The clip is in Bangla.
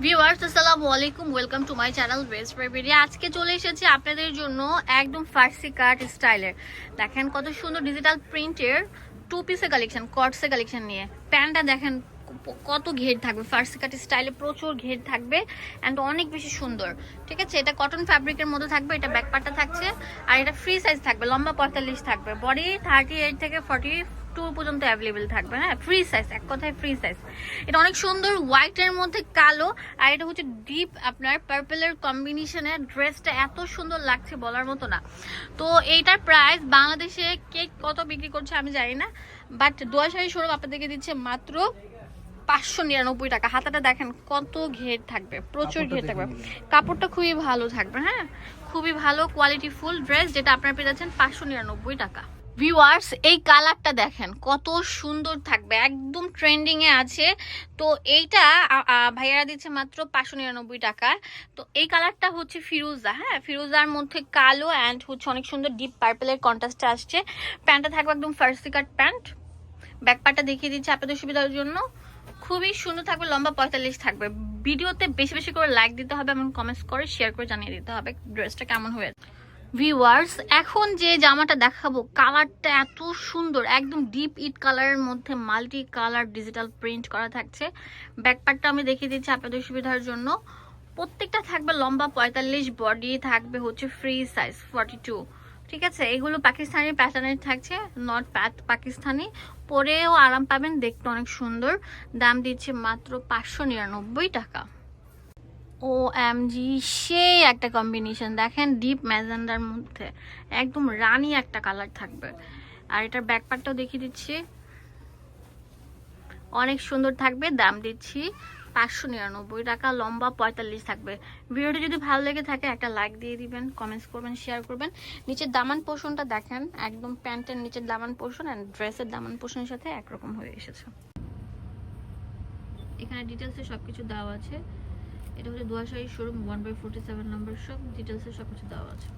ভিউয়ার্স, আসসালামু আলাইকুম। Welcome to my channel best baby আজকে চলে এসেছি আপনাদের জন্য একদম ফার্সি কাট স্টাইলের। দেখেন কত সুন্দর ডিজিটাল প্রিন্টের টু পিসের কালেকশন কটসের কালেকশন নিয়ে। প্যান্টটা দেখেন কত ঘের থাকবে। ফার্সি কাট স্টাইলে প্রচুর ঘের থাকবে অ্যান্ড অনেক বেশি সুন্দর। ঠিক আছে? এটা কটন ফ্যাব্রিকের মধ্যে থাকবে, এটা ব্যাকপার্টটা থাকছে। আর এটা ফ্রি সাইজ থাকবে, লম্বা পঁয়তাল্লিশ থাকবে। বডি থার্টি এইট থেকে ফর্টি টু পর্যন্ত অ্যাভেলেবেল থাকবে হ্যাঁ? ফ্রি সাইজ এক কথায় ফ্রি সাইজ এটা অনেক সুন্দর হোয়াইটের মধ্যে কালো আর এটা হচ্ছে ডিপ আপনার পার্পেলের কম্বিনেশনে ড্রেসটা এত সুন্দর লাগছে বলার মতো না। তো এইটার প্রাইস বাংলাদেশে কে কত বিক্রি করছে আমি জানি না বাট দোয়াশাহী শোরুম আপনাদেরকে দিচ্ছে মাত্র পাঁচশো নিরানব্বই টাকা। হাতাটা দেখেন কত ঘের থাকবে প্রচুর ঘের থাকবে। কাপড়টা খুবই ভালো থাকবে হ্যাঁ? খুবই ভালো কোয়ালিটি ফুল ড্রেস যেটা আপনারা পেয়ে যাচ্ছেন পাঁচশো নিরানব্বই টাকা। ভিউয়ার্স এই কালারটা দেখেন, কত সুন্দর থাকবে, একদম ট্রেন্ডিং এ আছে। তো এইটা ভাইয়ারা দিচ্ছে মাত্র পাঁচশো নিরানব্বই টাকা। তো এই কালারটা হচ্ছে ফিরোজা হ্যাঁ? ফিরোজার মধ্যে কালো অ্যান্ড হচ্ছে অনেক সুন্দর ডিপ পার্পেলের কন্ট্রাস্টে আসছে। প্যান্টটা থাকবে একদম ফার্সি কাট প্যান্ট। ব্যাকপার্টটা দেখিয়ে দিচ্ছে আপনাদের সুবিধার জন্য। খুবই সুন্দর থাকবে, লম্বা পঁয়তাল্লিশ থাকবে। ভিডিওতে বেশি বেশি করে লাইক দিতে হবে এবং কমেন্টস করে শেয়ার করে জানিয়ে দিতে হবে। ড্রেসটা কেমন হয়েছে? ভিউয়ার্স এখন যে জামাটা দেখাবো কালারটা এত সুন্দর, একদম ডিপ ইট কালারের মধ্যে মাল্টি কালার ডিজিটাল প্রিন্ট করা থাকছে। ব্যাকপার্টটা আমি দেখিয়ে দিচ্ছি আপনাদের সুবিধার জন্য। প্রত্যেকটা থাকবে লম্বা পঁয়তাল্লিশ বডি থাকবে হচ্ছে ফ্রি সাইজ ফর্টি টু ঠিক আছে? এগুলো পাকিস্তানি প্যাটার্নের থাকছে নট প্যাট পাকিস্তানি। পরেও আরাম পাবেন, দেখতে অনেক সুন্দর। দাম দিচ্ছে মাত্র পাঁচশো নিরানব্বই টাকা। ও এম জি, সেই একটা কম্বিনেশন দেখেন ডিপ ম্যাজেন্ডার মধ্যে। একদম রানি একটা কালার থাকবে। আর এটার ব্যাকপার্টটাও দেখিয়ে দিচ্ছি। অনেক সুন্দর থাকবে, দাম দিচ্ছি পাঁচশো নিরানব্বই টাকা, লম্বা পঁয়তাল্লিশ থাকবে। ভিডিওটি যদি ভালো লেগে থাকে, একটা লাইক দিয়ে দিবেন কমেন্টস করবেন শেয়ার করবেন। নিচের দামান পোর্শনটা দেখেন, একদম প্যান্টের নিচের দামান পোর্শন অ্যান্ড ড্রেসের দামান পোর্শনের সাথে একরকম হয়ে এসেছে। এখানে ডিটেলসে সব কিছু দেওয়া আছে। এটা হচ্ছে Duashahi showroom one by forty seven number shop ডিটেলসে সব কিছু দেওয়া আছে।